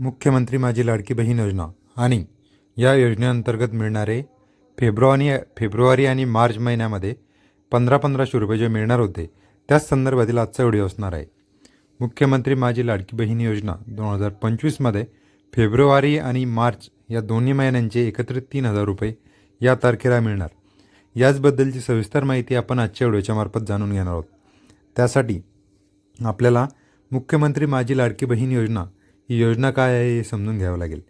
मुख्यमंत्री माझी लाडकी बहीण योजना. आणि या योजनेअंतर्गत मिळणारे फेब्रुवारी फेब्रुवारी आणि मार्च महिन्यामध्ये पंधरा पंधराशे रुपये जे मिळणार होते त्याच संदर्भातील आजचा व्हिडिओ असणार आहे. मुख्यमंत्री माझी लाडकी बहीण योजना दोन हजार पंचवीसमध्ये फेब्रुवारी आणि मार्च या दोन्ही महिन्यांचे एकत्रित तीन हजार रुपये या तारखेला मिळणार. याचबद्दलची सविस्तर माहिती आपण आजच्या व्हिडिओच्या मार्फत जाणून घेणार आहोत. त्यासाठी आपल्याला मुख्यमंत्री माझी लाडकी बहीण योजना ही योजना काय आहे हे समजून घ्यावं लागेल.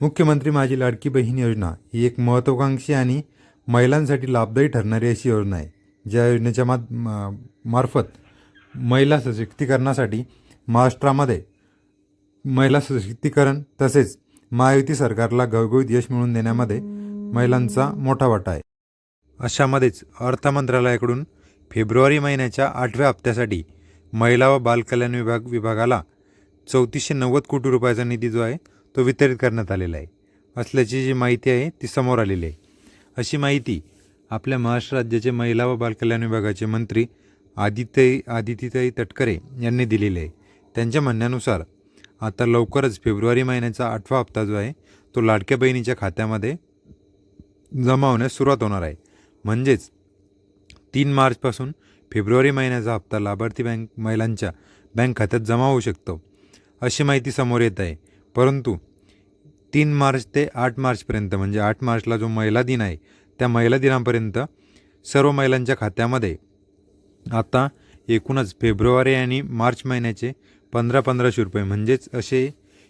मुख्यमंत्री माझी लाडकी बहीण योजना ही एक महत्त्वाकांक्षी आणि महिलांसाठी लाभदायी ठरणारी अशी योजना आहे. ज्या योजनेच्या मा मार्फत महिला सशक्तीकरणासाठी महाराष्ट्रामध्ये महिला सशक्तीकरण तसेच महायुती सरकारला घवघवीत यश मिळवून देण्यामध्ये महिलांचा मोठा वाटा आहे. अशामध्येच अर्थ मंत्रालयाकडून फेब्रुवारी महिन्याच्या आठव्या हप्त्यासाठी महिला व बालकल्याण विभाग विभागाला चौतीसशे नव्वद कोटी रुपयाचा निधी जो आहे तो वितरित करण्यात आलेला आहे. असल्याची जी माहिती आहे ती समोर आलेली आहे. अशी माहिती आपल्या महाराष्ट्र राज्याचे महिला व बालकल्याण विभागाचे मंत्री आदित्य आदितीताई तटकरे यांनी दिलेली आहे. त्यांच्या म्हणण्यानुसार आता लवकरच फेब्रुवारी महिन्याचा आठवा हप्ता जो आहे तो लाडक्या बहिणीच्या खात्यामध्ये जमा होण्यास सुरुवात होणार आहे. म्हणजेच तीन मार्चपासून फेब्रुवारी महिन्याचा हप्ता लाभार्थी बँक महिलांच्या बँक खात्यात जमा होऊ शकतो. अशी माहिती समोर येत आहे. परंतु तीन मार्च ते आठ मार्चपर्यंत म्हणजे आठ मार्चला जो महिला दिन आहे त्या महिला दिनापर्यंत सर्व महिलांच्या खात्यामध्ये आता एकूणच फेब्रुवारी आणि मार्च महिन्याचे पंधरा पंधराशे रुपये म्हणजेच असे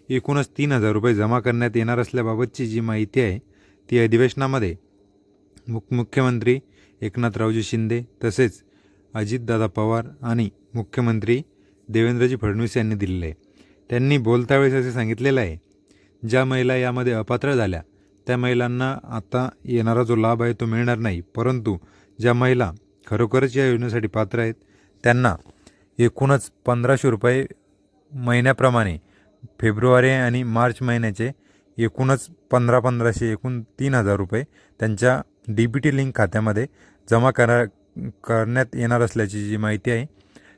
एकूणच तीन हजार रुपये जमा करण्यात येणार असल्याबाबतची जी माहिती आहे ती अधिवेशनामध्ये मुख मुख्यमंत्री एकनाथरावजी शिंदे तसेच अजितदादा पवार आणि मुख्यमंत्री देवेंद्रजी फडणवीस यांनी दिलेलं आहे. त्यांनी बोलता वेळेस असे सांगितलेलं आहे. ज्या महिला यामध्ये अपात्र झाल्या त्या महिलांना आता येणारा जो लाभ आहे तो मिळणार नाही. परंतु ज्या महिला खरोखरच या योजनेसाठी पात्र आहेत त्यांना एकूणच पंधराशे रुपये महिन्याप्रमाणे फेब्रुवारी आणि मार्च महिन्याचे एकूणच पंधरा पंधराशे एकूण तीन हजार रुपये त्यांच्या डी बी टी लिंक खात्यामध्ये जमा करा करण्यात येणार असल्याची जी माहिती आहे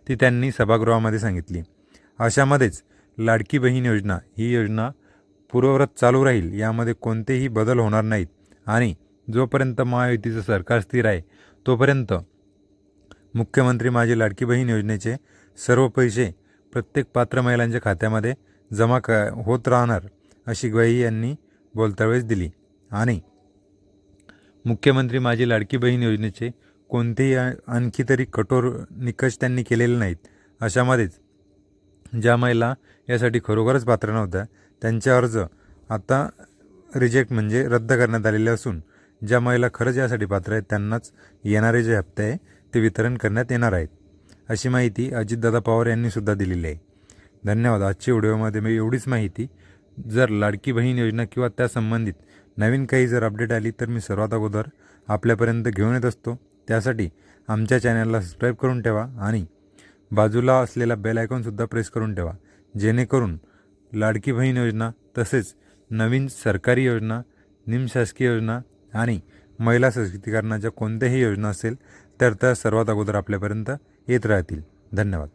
ती त्यांनी सभागृहामध्ये सांगितली. अशामध्येच लाडकी बहीण योजना ही योजना पूर्वव्रत चालू राहील यामध्ये कोणतेही बदल होणार नाहीत. आणि जोपर्यंत महायुतीचं सरकार स्थिर आहे तोपर्यंत मुख्यमंत्री माझी लाडकी बहीण योजनेचे सर्व पैसे प्रत्येक पात्र महिलांच्या खात्यामध्ये जमा क होत राहणार अशी ग्वाही यांनी बोलतावेळेस दिली. आणि मुख्यमंत्री माझी लाडकी बहीण योजनेचे कोणतेही आणखी तरी कठोर निकष त्यांनी केलेले नाहीत अशामध्येच ज्या महिला यासाठी खरोखरच पात्र नव्हत्या त्यांचे अर्ज आता रिजेक्ट म्हणजे रद्द करण्यात आलेले असून ज्या महिला खरंच यासाठी पात्र आहेत त्यांनाच येणारे जे हप्ते आहे ते वितरण करण्यात येणार आहेत. अशी माहिती अजितदादा पवार यांनी सुद्धा दिलेली आहे. धन्यवाद. आजच्या व्हिडिओमध्ये मी एवढीच माहिती. जर लाडकी बहीण योजना किंवा त्या संबंधित नवीन काही जर अपडेट आली तर मी सर्वात अगोदर आपल्यापर्यंत घेऊन येत असतो. त्यासाठी आमच्या चॅनलला सबस्क्राईब करून ठेवा आणि बाजूला असलेला बेल आयकॉनसुद्धा प्रेस करून ठेवा. जेणेकरून लाडकी बहीण योजना तसेच नवीन सरकारी योजना निमशासकीय योजना आणि महिला सशक्तीकरणाच्या कोणत्याही योजना असेल तर त्या सर्वात अगोदर आपल्यापर्यंत येत राहतील. धन्यवाद.